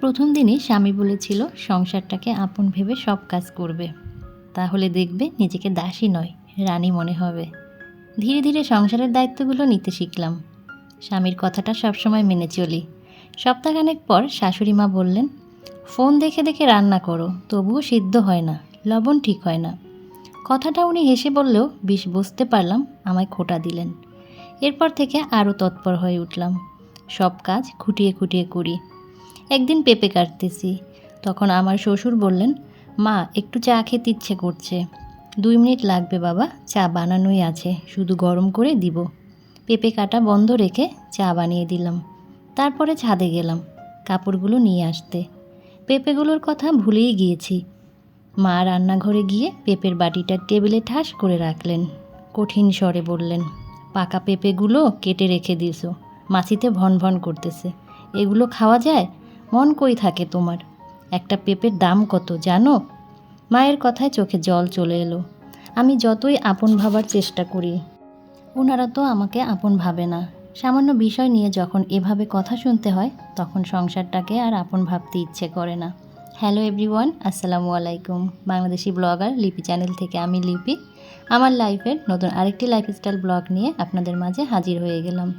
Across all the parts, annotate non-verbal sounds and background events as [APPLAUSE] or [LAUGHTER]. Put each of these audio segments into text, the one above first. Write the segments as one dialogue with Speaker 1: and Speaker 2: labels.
Speaker 1: প্রথম দিনই স্বামী বলেছিল, সংসারটাকে আপন ভেবে সব কাজ করবে। তাহলে দেখবে নিজেকে দাসী নয়, রানী মনে হবে। ধীরে ধীরে সংসারের দায়িত্বগুলো নিতে শিখলাম। স্বামীর কথাটা সবসময় মেনে চলি। সপ্তাহখানেক পর শাশুড়ি মা বললেন, ফোন দেখে দেখে রান্না করো, তবুও সিদ্ধ হয় না, লবণ ঠিক হয় না। কথাটা উনি হেসে বললেও বিষ বুঝতে পারলাম, আমায় খোটা দিলেন। এরপর থেকে আরও তৎপর হয়ে উঠলাম। সব কাজ খুঁটিয়ে খুঁটিয়ে করি। একদিন পেঁপে কাটতেছি। তখন আমার শ্বশুর বললেন, মা, একটু চা খেতে ইচ্ছে করছে। দুই মিনিট লাগবে বাবা, চা বানানোই আছে, শুধু গরম করে দিব। পেঁপে কাটা বন্ধ রেখে চা বানিয়ে দিলাম। তারপরে ছাদে গেলাম কাপড়গুলো নিয়ে আসতে। পেঁপেগুলোর কথা ভুলেই গিয়েছি। মা রান্নাঘরে গিয়ে পেঁপের বাটিটা টেবিলে ঠাস করে রাখলেন। কঠিন স্বরে বললেন, পাকা পেঁপেগুলো কেটে রেখে দিয়েছ, মাছিতে ভন ভন করতেছে। এগুলো খাওয়া যায়? মন কই থাকে তোমার? একটা পেঁপের দাম কত জানো? মায়ের কথায় চোখে জল চলে এলো। আমি যতই আপন ভাবার চেষ্টা করি ওনারা তো আমাকে আপন ভাবে না। সামান্য বিষয় নিয়ে যখন এভাবে কথা শুনতে হয়, তখন সংসারটাকে আর আপন ভাবতে ইচ্ছে করে না। হ্যালো এভরিওয়ান, আসসালামু আলাইকুম। বাংলাদেশি ব্লগার লিপি চ্যানেল থেকে আমি লিপি। আমার লাইফের নতুন আরেকটি লাইফস্টাইল ব্লগ নিয়ে আপনাদের মাঝে হাজির হয়ে গেলাম।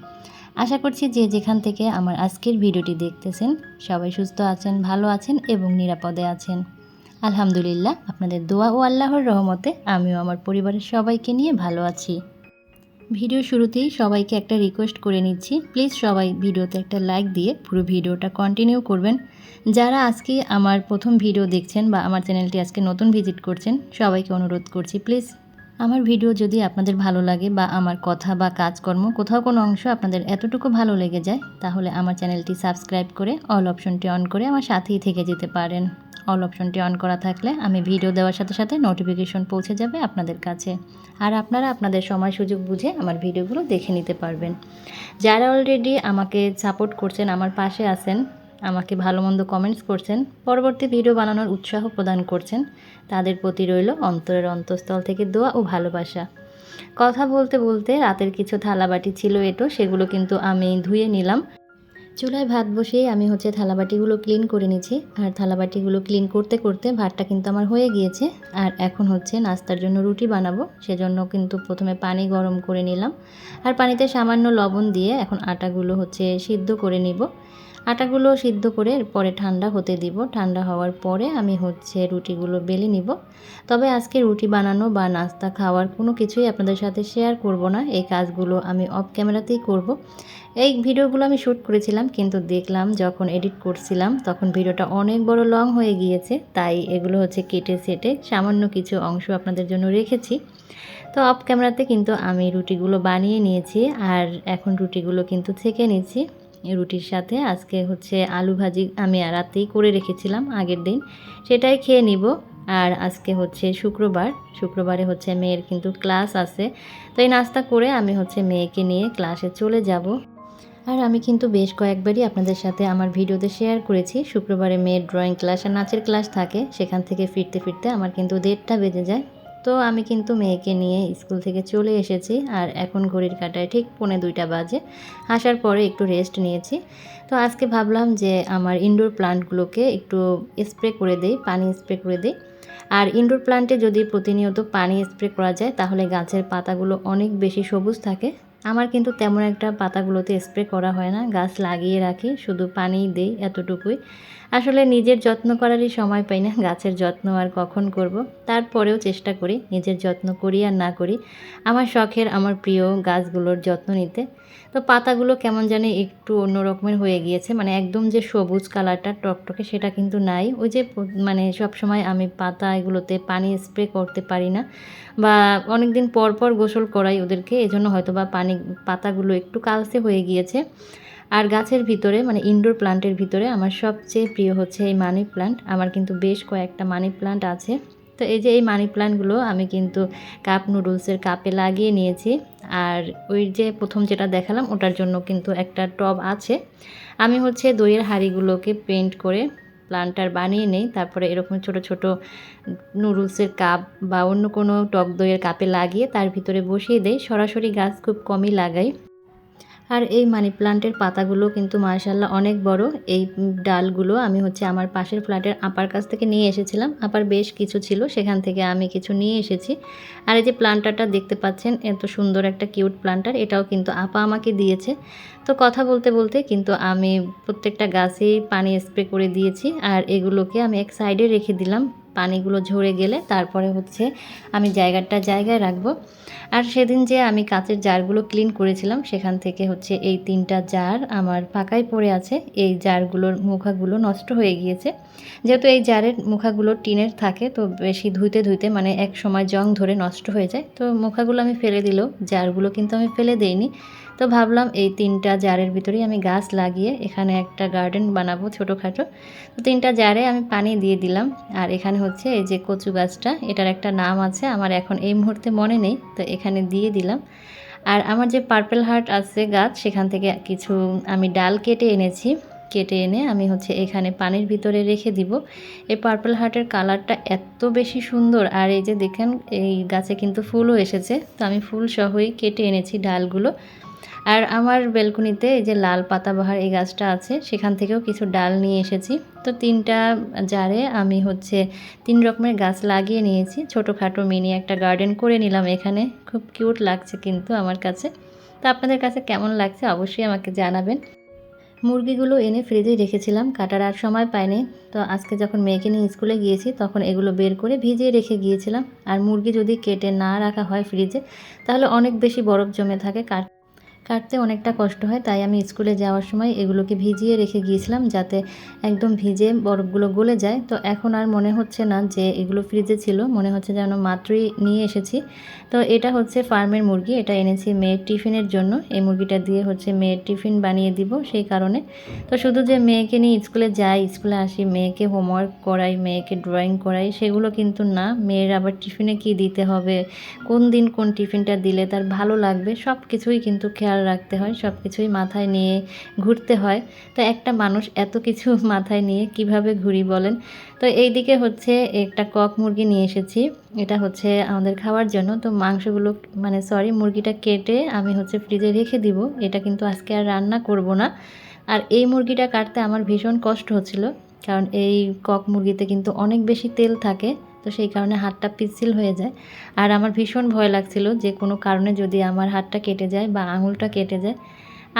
Speaker 1: আশা করছি যে যেখান থেকে আমার আজকের ভিডিওটি দেখতেছেন, সবাই সুস্থ আছেন, ভালো আছেন এবং নিরাপদে আছেন। আলহামদুলিল্লাহ, আপনাদের দোয়া ও আল্লাহর রহমতে আমিও আমার পরিবারের সবাইকে নিয়ে ভালো আছি। ভিডিও শুরুতেই সবাইকে একটা রিকোয়েস্ট করে নিচ্ছি প্লিজ সবাই ভিডিওতে একটা লাইক দিয়ে পুরো ভিডিওটা কন্টিনিউ করবেন। যারা আজকে আমার প্রথম ভিডিও দেখছেন বা আমার চ্যানেলটি আজকে নতুন ভিজিট করছেন, সবাইকে অনুরোধ করছি প্লিজ আমার ভিডিও যদি আপনাদের ভালো লাগে বা আমার কথা বা কাজকর্ম কোথাও কোনো অংশ আপনাদের এতটুকু ভালো লেগে যায়, তাহলে আমার চ্যানেলটি সাবস্ক্রাইব করে অল অপশনটি অন করে আমার সাথেই থেকে যেতে পারেন। অল অপশনটি অন করা থাকলে আমি ভিডিও দেওয়ার সাথে সাথে নোটিফিকেশন পৌঁছে যাবে আপনাদের কাছে। আর আপনারা আপনাদের সময় সুযোগ বুঝে আমার ভিডিওগুলো দেখে নিতে পারবেন। যারা অলরেডি আমাকে সাপোর্ট করছেন, আমার পাশে আছেন আমাকে ভালো মন্দ কমেন্টস করছেন, পরবর্তী ভিডিও বানানোর উৎসাহ প্রদান করছেন। তাদের প্রতি রইল অন্তরের অন্তঃস্থল থেকে দোয়া ও ভালোবাসা। কথা বলতে বলতে রাতের কিছু থালাবাটি ছিল এটো, সেগুলো কিন্তু আমি ধুয়ে নিলাম। চুলায় ভাত বসিয়ে আমি হচ্ছে থালাবাটিগুলো ক্লিন করে নিচ্ছি। আর থালাবাটিগুলো ক্লিন করতে করতে ভাতটা কিন্তু আমার হয়ে গিয়েছে। আর এখন হচ্ছে নাস্তার জন্য রুটি বানাবো, সেজন্য কিন্তু প্রথমে পানি গরম করে নিলাম। আর পানিতে সামান্য লবণ দিয়ে এখন আটাগুলো হচ্ছে সিদ্ধ করে নিব। আটাগুলো সিদ্ধ করে পরে ঠান্ডা হতে দিব। ঠান্ডা হওয়ার পরে আমি হচ্ছে রুটিগুলো বেলে নিব। তবে আজকে রুটি বানানো বা নাস্তা খাওয়ার কোনো কিছুই আপনাদের সাথে শেয়ার করব না। এই কাজগুলো আমি অফ ক্যামেরাতেই করব। এই ভিডিওগুলো আমি শ্যুট করেছিলাম কিন্তু দেখলাম, যখন এডিট করছিলাম, তখন ভিডিওটা অনেক বড় লং হয়ে গিয়েছে। তাই এগুলো হচ্ছে কেটে সেটে সামান্য কিছু অংশ আপনাদের জন্য রেখেছি। তো অফ ক্যামেরাতে কিন্তু আমি রুটিগুলো বানিয়ে নিয়েছি আর এখন রুটিগুলো কিন্তু থেকে নিচ্ছি। রুটির সাথে আজকে হচ্ছে আলু ভাজি আমি রাতেই করে রেখেছিলাম আগের দিন। সেটাই খেয়ে নিব। আর আজকে হচ্ছে শুক্রবার। শুক্রবারে হচ্ছে মেয়ের কিন্তু ক্লাস আছে। তো এই নাস্তা করে আমি হচ্ছে মেয়েকে নিয়ে ক্লাসে চলে যাব। আর আমি কিন্তু বেশ কয়েকবারই আপনাদের সাথে আমার ভিডিওতে শেয়ার করেছি। শুক্রবারে মেয়ের ড্রয়িং ক্লাস আর নাচের ক্লাস থাকে। সেখান থেকে ফিরতে ফিরতে আমার কিন্তু দেড়টা বেজে যায়। তো আমি কিন্তু মেয়েকে নিয়ে স্কুল থেকে চলে এসেছি আর এখন ঘড়ির কাটায় ঠিক পৌনে দুইটা বাজে। আসার পরে একটু রেস্ট নিয়েছি। তো আজকে ভাবলাম যে আমার ইনডোর প্লান্টগুলোকে একটু স্প্রে করে দেই, পানি স্প্রে করে দিই। আর ইনডোর প্লান্টে যদি প্রতিনিয়ত পানি স্প্রে করা যায়, তাহলে গাছের পাতাগুলো অনেক বেশি সবুজ থাকে। আমার কিন্তু তেমন একটা পাতাগুলোতে স্প্রে করা হয় না, গাছ লাগিয়ে রাখি, শুধু পানিই দেই এতটুকুই। আসলে নিজের যত্ন করারই সময় পাই না, গাছের যত্ন আর কখন করব, তারপরেও চেষ্টা করি, নিজের যত্ন করি আর না করি, আমার শখের, আমার প্রিয় গাছগুলোর যত্ন নিতে। তো পাতাগুলো কেমন জানি একটু অন্য রকমের হয়ে গিয়েছে মানে একদম যে সবুজ কালারটা টকটকে সেটা কিন্তু নাই। ওই যে মানে সব সময় আমি পাতা এগুলোতে পানি স্প্রে করতে পারি না, বা অনেক দিন পর পর গোসল করাই ওদেরকে, এজন্য হয়তো বা পানি পাতাগুলো একটু কালসে হয়ে গিয়েছে। আর গাছের ভিতরে মানে ইনডোর প্লান্টের ভিতরে আমার সবচেয়ে প্রিয় হচ্ছে এই মানি প্লান্ট আমার কিন্তু বেশ কয়েকটা মানি প্লান্ট আছে। তো এই যে এই মানি প্লান্টগুলো আমি কিন্তু কাপ নুডলসের কাপে লাগিয়ে নিয়েছি। আর ওই যে প্রথম যেটা দেখালাম, ওটার জন্য কিন্তু একটা টব আছে। আমি হচ্ছে দইয়ের হাঁড়িগুলোকে পেন্ট করে প্লান্টার বানিয়ে নেই। তারপরে এরকম ছোট ছোট নুডলসের কাপ বা অন্য কোনো টক দইয়ের কাপে লাগিয়ে তার ভিতরে বসিয়ে দেয় সরাসরি গাছ খুব কমই লাগাই। আর এই মানি প্লান্টের পাতাগুলো কিন্তু মার্শাল্লাহ অনেক বড়। এই ডালগুলো আমি হচ্ছে আমার পাশের ফ্ল্যাটের আপার কাছ থেকে নিয়ে এসেছিলাম। আপার বেশ কিছু ছিল, সেখান থেকে আমি কিছু নিয়ে এসেছি। আর এই যে প্লান্টারটা দেখতে পাচ্ছেন, এত সুন্দর একটা কিউট প্লান্টার, এটাও কিন্তু আপা আমাকে দিয়েছে। তো কথা বলতে বলতে কিন্তু আমি প্রত্যেকটা গাছেই পানি স্প্রে করে দিয়েছি, আর এগুলোকে আমি এক সাইডে রেখে দিলাম। পানিগুলো ঝরে গেলে তারপরে হচ্ছে আমি জায়গাটা জায়গায় রাখব। আর সেদিন যে আমি কাঁচের জারগুলো ক্লিন করেছিলাম, সেখান থেকে হচ্ছে এই তিনটা জার আমার ফাঁকাই পড়ে আছে। এই জারগুলোর মুখাগুলো নষ্ট হয়ে গিয়েছে। যেহেতু এই জারের মুখাগুলো টিনের থাকে, তো বেশি ধুইতে ধুইতে মানে এক সময় জং ধরে নষ্ট হয়ে যায়। তো মুখাগুলো আমি ফেলে দিলেও, জারগুলো কিন্তু আমি ফেলে দেইনি। তো ভাবলাম এই তিনটা জারের ভিতরেই আমি গাছ লাগিয়ে এখানে একটা গার্ডেন বানাবো ছোটোখাটো। তো তিনটা জারে আমি পানি দিয়ে দিলাম। আর এখানে হচ্ছে এই যে কচু গাছটা, এটার একটা নাম আছে, আমার এখন এই মুহূর্তে মনে নেই, তো এখানে দিয়ে দিলাম। আর আমার যে পার্পেল হার্ট আছে গাছ, সেখান থেকে কিছু আমি ডাল কেটে এনেছি। কেটে এনে আমি হচ্ছে এখানে পানির ভিতরে রেখে দিব। এই পার্পল হার্টের কালারটা এত বেশি সুন্দর, আর এই যে দেখেন, এই গাছে কিন্তু ফুলও এসেছে। তো আমি ফুল সহই কেটে এনেছি ডালগুলো। আর আমার বেলকুনিতে এই যে লাল পাতাবাহার এই গাছটা আছে, সেখান থেকেও কিছু ডাল নিয়ে এসেছি। তো তিনটা জারে আমি হচ্ছে তিন রকমের গাছ লাগিয়ে নিয়েছি। ছোটোখাটো মিনি একটা গার্ডেন করে নিলাম এখানে। খুব কিউট লাগছে কিন্তু আমার কাছে। তো আপনাদের কাছে কেমন লাগছে অবশ্যই আমাকে জানাবেন। মুরগিগুলো এনে ফ্রিজে রেখেছিলাম, কাটার আর সময় পাইনি। তো আজকে যখন মেয়েকে নিয়ে স্কুলে গিয়েছি, তখন এগুলো বের করে ভিজিয়ে রেখে গিয়েছিলাম। আর মুরগি যদি কেটে না রাখা হয় ফ্রিজে, তাহলে অনেক বেশি বরফ জমে থাকে, কাট কাটতে অনেকটা কষ্ট হয়, তাই আমি স্কুলে যাওয়ার সময় এগুলোকে ভিজিয়ে রেখে গিয়েছিলাম যাতে একদম ভিজে বরফগুলো গলে যায়। তো এখন আর মনে হচ্ছে না যে এগুলো ফ্রিজে ছিল, মনে হচ্ছে যেন মাত্রই নিয়ে এসেছি। তো এটা হচ্ছে ফার্মের মুরগি, এটা এনেছি মেয়ের টিফিনের জন্য। এই মুরগিটা দিয়ে হচ্ছে মেয়ের টিফিন বানিয়ে দিব সেই কারণে। তো শুধু যে মেয়েকে নিয়ে স্কুলে যাই, স্কুলে আসি, মেয়েকে হোমওয়ার্ক করাই, মেয়েকে ড্রয়িং করাই, সেগুলো কিন্তু না। মেয়ের আবার টিফিনে কি দিতে হবে, কোন দিন কোন টিফিনটা দিলে তার ভালো লাগবে সব কিছুই কিন্তু খেয়াল রাখতে হয় সব কিছুই মাথায় নিয়ে ঘুরতে হয়। তো একটা মানুষ এত কিছু [LAUGHS] মাথায় নিয়ে কীভাবে ঘুরি বলেন? তো এই দিকে হচ্ছে একটা কক মুরগি নিয়ে এসেছি। এটা হচ্ছে আমাদের খাওয়ার জন্য। তো মাংসগুলো মানে সরি মুরগিটা কেটে আমি হচ্ছে ফ্রিজে রেখে দিব। এটা কিন্তু আজকে আর রান্না করব না। আর এই মুরগিটা কাটতে আমার ভীষণ কষ্ট হচ্ছিল। কারণ এই কক মুরগিতে কিন্তু অনেক বেশি তেল থাকে। তো সেই কারণে হাতটা পিচ্ছিল হয়ে যায়। আর আমার ভীষণ ভয় লাগছিল যে কোনো কারণে যদি আমার হাতটা কেটে যায় বা আঙুলটা কেটে যায়,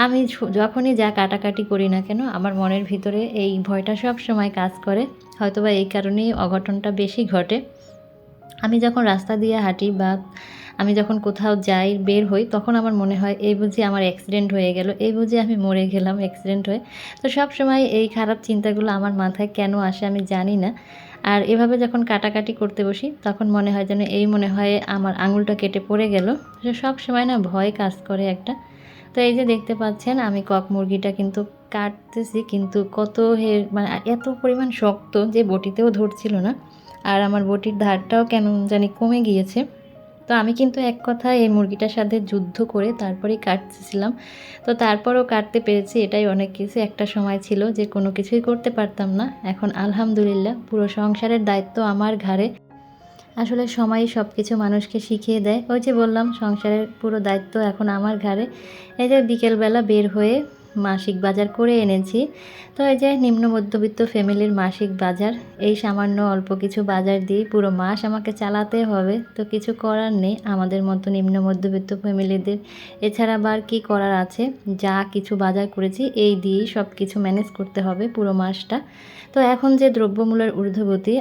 Speaker 1: আমি যখনই যা কাটাকাটি করি না কেন, আমার মনের ভিতরে এই ভয়টা সব সময় কাজ করে। হয়তোবা এই কারণেই অঘটনটা বেশি ঘটে। আমি যখন রাস্তা দিয়ে হাঁটি বা আমি যখন কোথাও যাই, বের হই, তখন আমার মনে হয়, এই বুঝি আমার অ্যাক্সিডেন্ট হয়ে গেল, এই বুঝি আমি মরে গেলাম অ্যাক্সিডেন্ট হয়ে। তো সব সময় এই খারাপ চিন্তাগুলো আমার মাথায় কেন আসে আমি জানি না। আর এভাবে যখন কাটাকাটি করতে বসি, তখন মনে হয় যেন এই মনে হয় আমার আঙুলটা কেটে পড়ে গেল। সব সময় না ভয় কাজ করে একটা। তো এই যে দেখতে পাচ্ছেন, আমি কক মুরগিটা কিন্তু কাটতেছি, কিন্তু কত হে মানে এত পরিমাণ শক্ত যে বটিতেও ধরছিল না। আর আমার বটির ধারটাও কেন জানি কমে গিয়েছে। তো আমি কিন্তু এক কথা এই মুরগিটার সাথে যুদ্ধ করে তারপরেই কাটতেছিলাম। তো তারপরও কাটতে পেরেছি, এটাই অনেক কিছু। একটা সময় ছিল যে কোনো কিছুই করতে পারতাম না। এখন আলহামদুলিল্লাহ, পুরো সংসারের দায়িত্ব আমার ঘাড়ে। আসলে সময় সব কিছু মানুষকে শিখিয়ে দেয়। ওই যে বললাম, সংসারের পুরো দায়িত্ব এখন আমার ঘাড়ে। এই যে বিকেলবেলা বের হয়ে মাসিক বাজার করে এনেছি। তো এই যে নিম্ন মধ্যবিত্ত ফ্যামিলির মাসিক বাজার, এই সামান্য অল্প কিছু বাজার দিয়ে পুরো মাস আমাকে চালাতে হবে। তো কিছু করার নেই, আমাদের মতো নিম্ন মধ্যবিত্ত ফ্যামিলিদের এছাড়া আবার কি করার আছে? যা কিছু বাজার করেছি, এই দিয়েই সব কিছু ম্যানেজ করতে হবে পুরো মাসটা। তো এখন যে দ্রব্যমূল্যের ঊর্ধ্বগতি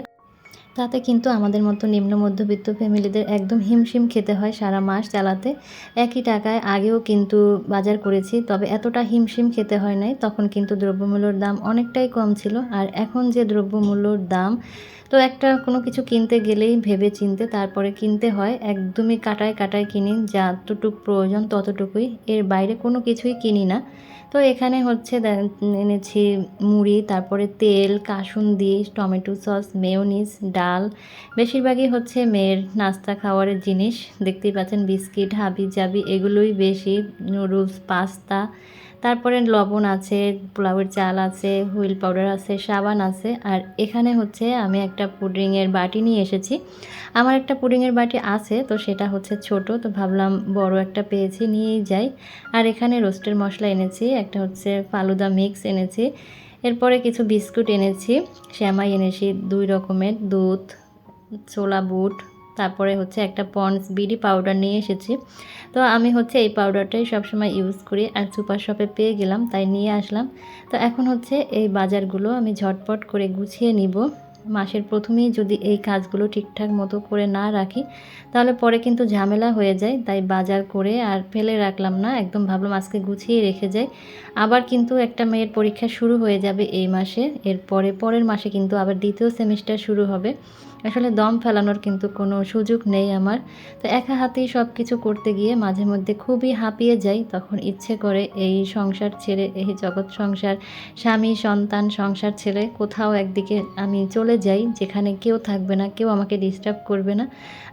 Speaker 1: তাতে কিন্তু আমাদের মতো নিম্ন মধ্যবিত্ত ফ্যামিলিদের একদম হিমশিম খেতে হয় সারা মাস চালাতে। একই টাকায় আগেও কিন্তু বাজার করেছি, তবে এতটা হিমশিম খেতে হয় নাই, তখন কিন্তু দ্রব্যমূল্যর দাম অনেকটাই কম ছিল। আর এখন যে দ্রব্যমূল্যর দাম তো একটা কোনো কিছু কিনতে গেলেই ভেবে চিনতে তারপরে কিনতে হয়। একদমই কাটায় কাটায় কিনি, যতটুকু প্রয়োজন ততটুকুই। এর বাইরে কোনো কিছুই কিনি না। তো এখানে হচ্ছে এনেছি মুড়ি, তারপরে তেল কাসুন্দি টমেটো সস, মেয়োনিজ, ডাল। বেশিরভাগই হচ্ছে মেয়ের নাস্তা খাওয়ারের জিনিস। দেখতেই পাচ্ছেন, বিস্কিট হাবি জাবি এগুলোই বেশি। নুডলস, পাস্তা তারপরে লবণ আছে, পোলাওয়ের চাল আছে, হুইল পাউডার আছে, সাবান আছে। আর এখানে হচ্ছে আমি একটা পুডিংয়ের বাটি নিয়ে এসেছি। আমার একটা পুডিংয়ের বাটি আছে, তো সেটা হচ্ছে ছোট, তো ভাবলাম বড় একটা পেয়েছি, নিয়েই যাই। আর এখানে রোস্টের মশলা এনেছি, একটা হচ্ছে ফালুদা মিক্স এনেছি। এরপরে কিছু বিস্কুট এনেছি, শ্যামাই এনেছি, দুই রকমের দুধ, ছোলা বুট তারপরে হচ্ছে একটা পন্ডস বিডি পাউডার নিয়ে এসেছি। তো আমি হচ্ছে এই পাউডারটাই সবসময় ইউজ করি আর সুপার শপে পেয়ে গেলাম, তাই নিয়ে আসলাম। তো এখন হচ্ছে এই বাজারগুলো আমি ঝটপট করে গুছিয়ে নিব। মাসের প্রথমেই যদি এই কাজগুলো ঠিকঠাক মতো করে না রাখি, তাহলে পরে কিন্তু ঝামেলা হয়ে যায়। তাই বাজার করে আর ফেলে রাখলাম না, একদম ভাবলাম আজকে গুছিয়ে রেখে যাই। আবার কিন্তু একটা মেয়ের পরীক্ষা শুরু হয়ে যাবে এই মাসে, এরপরে পরের মাসে কিন্তু আবার দ্বিতীয় সেমিস্টার শুরু হবে। আসলে দম ফেলানোর কিন্তু কোনো সুযোগ নেই আমার। তো একা হাতেই সব কিছু করতে গিয়ে মাঝে মধ্যে খুবই হাঁপিয়ে যাই, তখন ইচ্ছে করে এই সংসার ছেড়ে, এই জগৎ সংসার, স্বামী, সন্তান সংসার ছেড়ে কোথাও একদিকে আমি চলে যাই, যেখানে কেউ থাকবে না, কেউ আমাকে ডিস্টার্ব করবে না।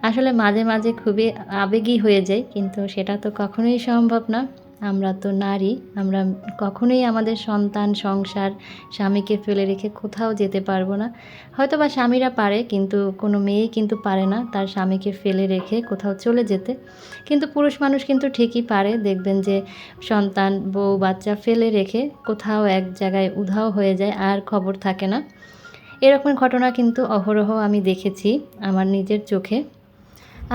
Speaker 1: আসলে মাঝে মাঝে খুবই আবেগী হয়ে যায় কিন্তু সেটা তো কখনোই সম্ভব না। আমরা তো নারী, আমরা কখনোই আমাদের সন্তান, সংসার, স্বামীকে ফেলে রেখে কোথাও যেতে পারব না। হয়তো বা স্বামীরা পারে, কিন্তু কোনো মেয়েই কিন্তু পারে না তার স্বামীকে ফেলে রেখে কোথাও চলে যেতে। কিন্তু পুরুষ মানুষ কিন্তু ঠিকই পারে, দেখবেন যে সন্তান, বউ, বাচ্চা ফেলে রেখে কোথাও এক জায়গায় উধাও হয়ে যায়, আর খবর থাকে না। এরকম ঘটনা কিন্তু অহরহ আমি দেখেছি আমার নিজের চোখে।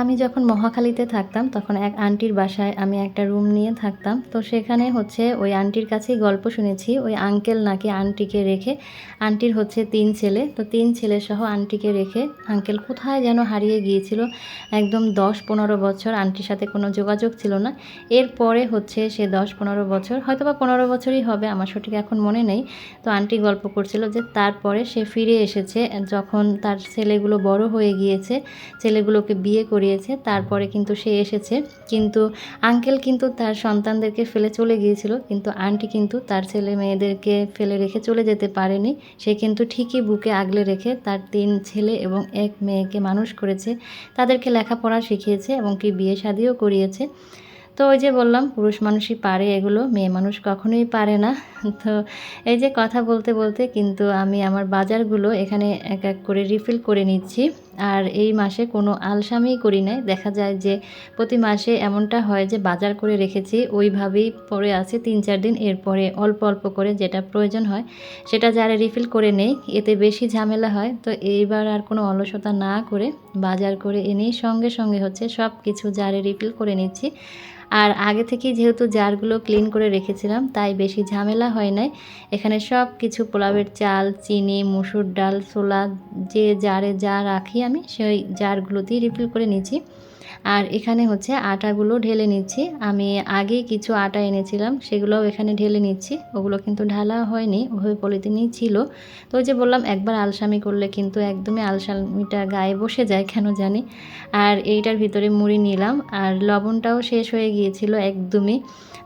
Speaker 1: আমি যখন মহাখালীতে থাকতাম, তখন এক আন্টির বাসায় আমি একটা রুম নিয়ে থাকতাম। তো সেখানে হচ্ছে ওই আন্টির কাছেই গল্প শুনেছি। ওই আঙ্কেল নাকি আন্টিকে রেখে, আন্টির হচ্ছে তিন ছেলে। তো তিন ছেলে সহ আন্টিকে রেখে আঙ্কেল কোথায় যেন হারিয়ে গিয়েছিল। একদম দশ পনেরো বছর আন্টির সাথে কোনো যোগাযোগ ছিল না। এরপরে হচ্ছে সে দশ পনেরো বছর হয়তো বা পনেরো বছরই হবে, আমার সঠিক এখন মনে নেই। তো আন্টি গল্প করছিল যে তারপরে সে ফিরে এসেছে, যখন তার ছেলেগুলো বড় হয়ে গিয়েছে, ছেলেগুলোকে বিয়ে করে করিয়েছে, তারপরে কিন্তু সে এসেছে। কিন্তু আঙ্কেল কিন্তু তার সন্তানদেরকে ফেলে চলে গিয়েছিল, কিন্তু আন্টি কিন্তু তার ছেলে মেয়েদেরকে ফেলে রেখে চলে যেতে পারেনি। সে কিন্তু ঠিকই বুকে আগলে রেখে তার তিন ছেলে এবং এক মেয়েকে মানুষ করেছে, তাদেরকে লেখাপড়া শিখিয়েছে এবং কি বিয়ে শাদিও করিয়েছে। তো ওই যে বললাম, পুরুষ মানুষই পারে এগুলো, মেয়ে মানুষ কখনোই পারে না। তো এই যে কথা বলতে বলতে কিন্তু আমি আমার বাজারগুলো এখানে এক এক করে রিফিল করে নিচ্ছি। আর এই মাসে কোনো আলসামিই করি নাই। দেখা যায় যে প্রতি মাসে এমনটা হয় যে বাজার করে রেখেছি, ওইভাবেই পরে আছে তিন চার দিন। এরপরে অল্প অল্প করে যেটা প্রয়োজন হয় সেটা যারা রিফিল করে নেই, এতে বেশি ঝামেলা হয়। তো এইবার আর কোনো অলসতা না করে বাজার করে এনেই সঙ্গে সঙ্গে হচ্ছে সব কিছু জারে রিফিল করে নিচ্ছি। আর আগে থেকেই যেহেতু জারগুলো ক্লিন করে রেখেছিলাম, তাই বেশি ঝামেলা হয় নাই। এখানে সব কিছু পোলাওয়ের চাল, চিনি, মুসুর ডাল, ছোলা, যে জারে যা রাখি আমি সেই জারগুলো দিয়ে রিফিল করে নিচ্ছি আর এখানে হচ্ছে আটাগুলো ঢেলে নিচ্ছি। আমি আগেই কিছু আটা এনেছিলাম, সেগুলোও এখানে ঢেলে নিচ্ছি। ওগুলো কিন্তু ঢালা হয়নি, ওভাবে পলিথিনই ছিল। তো ওই যে বললাম, একবার আলসামি করলে কিন্তু একদমই আলসামিটা গায়ে বসে যায়, কেন জানি। আর এইটার ভিতরে মুড়ি নিলাম, আর লবণটাও শেষ হয়ে গিয়েছিল একদমই।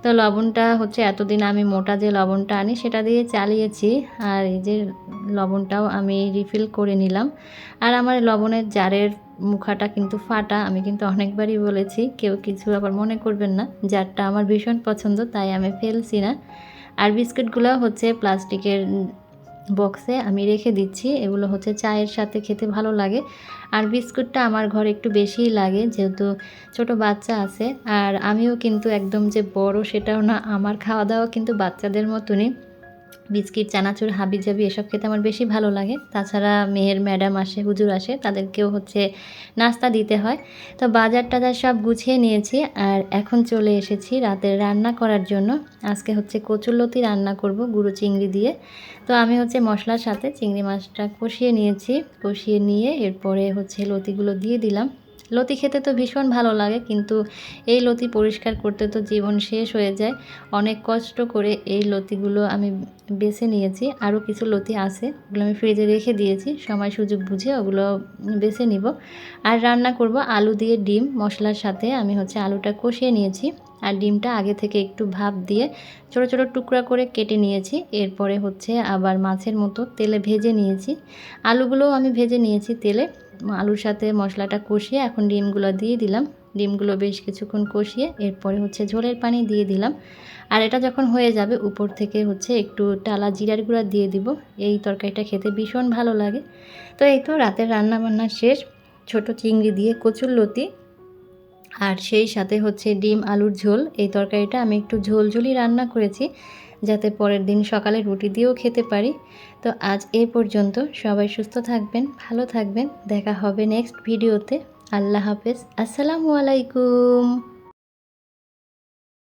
Speaker 1: তো লবণটা হচ্ছে এতদিন আমি মোটা যে লবণটা আনি, সেটা দিয়ে চালিয়েছি। আর এই যে লবণটাও আমি রিফিল করে নিলাম। আর আমার লবণের জারের মুখাটা কিন্তু ফাটা, আমি কিন্তু অনেকবারই বলেছি, কেউ কিছু আবার মনে করবেন না, যারটা আমার ভীষণ পছন্দ তাই আমি ফেলছি না। আর বিস্কুটগুলো হচ্ছে প্লাস্টিকের বক্সে আমি রেখে দিচ্ছি, এগুলো হচ্ছে চায়ের সাথে খেতে ভালো লাগে। আর বিস্কুটটা আমার ঘরে একটু বেশিই লাগে, যেহেতু ছোট বাচ্চা আছে, আর আমিও কিন্তু একদম যে বড় সেটাও না, আমার খাওয়া দাওয়া কিন্তু বাচ্চাদের মতনই। বিস্কিট, চানাচুর হাবি জাবি এসব খেতে আমার বেশি ভালো লাগে। তাছাড়া মেয়ের ম্যাডাম আসে, হুজুর আসে, তাদেরকেও হচ্ছে নাস্তা দিতে হয়। তো বাজার টাজার সব গুছিয়ে নিয়েছি আর এখন চলে এসেছি রাতের রান্না করার জন্য। আজকে হচ্ছে কচুরলতি রান্না করব গুঁড়ো চিংড়ি দিয়ে। তো আমি হচ্ছে মশলার সাথে চিংড়ি মাছটা কষিয়ে নিয়েছি। কষিয়ে নিয়ে এরপরে হচ্ছে লতিগুলো দিয়ে দিলাম। লতি খেতে তো ভীষণ ভালো লাগে, কিন্তু এই লতি পরিষ্কার করতে তো জীবন শেষ হয়ে যায়। অনেক কষ্ট করে এই লতিগুলো আমি বেছে নিয়েছি। আরও কিছু লতি আছে, ওগুলো আমি ফ্রিজে রেখে দিয়েছি। সময় সুযোগ বুঝে ওগুলো বেছে নিব। আর রান্না করব আলু দিয়ে ডিম, মশলার সাথে আমি হচ্ছে আলুটা কষিয়ে নিয়েছি। আর ডিমটা আগে থেকে একটু ভাপ দিয়ে ছোট ছোট টুকরা করে কেটে নিয়েছি। এরপরে হচ্ছে আবার মাছের মতো তেলে ভেজে নিয়েছি। আলুগুলোও আমি ভেজে নিয়েছি তেলে। আলুর সাথে মশলাটা কষিয়ে এখন ডিমগুলো দিয়ে দিলাম। ডিমগুলো বেশ কিছুক্ষণ কষিয়ে এরপরে হচ্ছে ঝোলের পানি দিয়ে দিলাম। আর এটা যখন হয়ে যাবে, উপর থেকে হচ্ছে একটু টালা জিরার গুঁড়া দিয়ে দিব। এই তরকারিটা খেতে ভীষণ ভালো লাগে। তো এই তো রাতের রান্না বান্না শেষ। ছোট চিংড়ি দিয়ে কচুর লতি আর সেই সাথে হচ্ছে ডিম, আলুর ঝোল। এই তরকারিটা আমি একটু ঝোল ঝোলই রান্না করেছি। যাতে পরের দিন সকালে রুটি দিয়েও খেতে পারি। তো আজ এ পর্যন্ত। সবাই সুস্থ থাকবেন, ভালো থাকবেন। দেখা হবে নেক্সট ভিডিওতে আল্লাহ হাফেজ। আসসালামু আলাইকুম।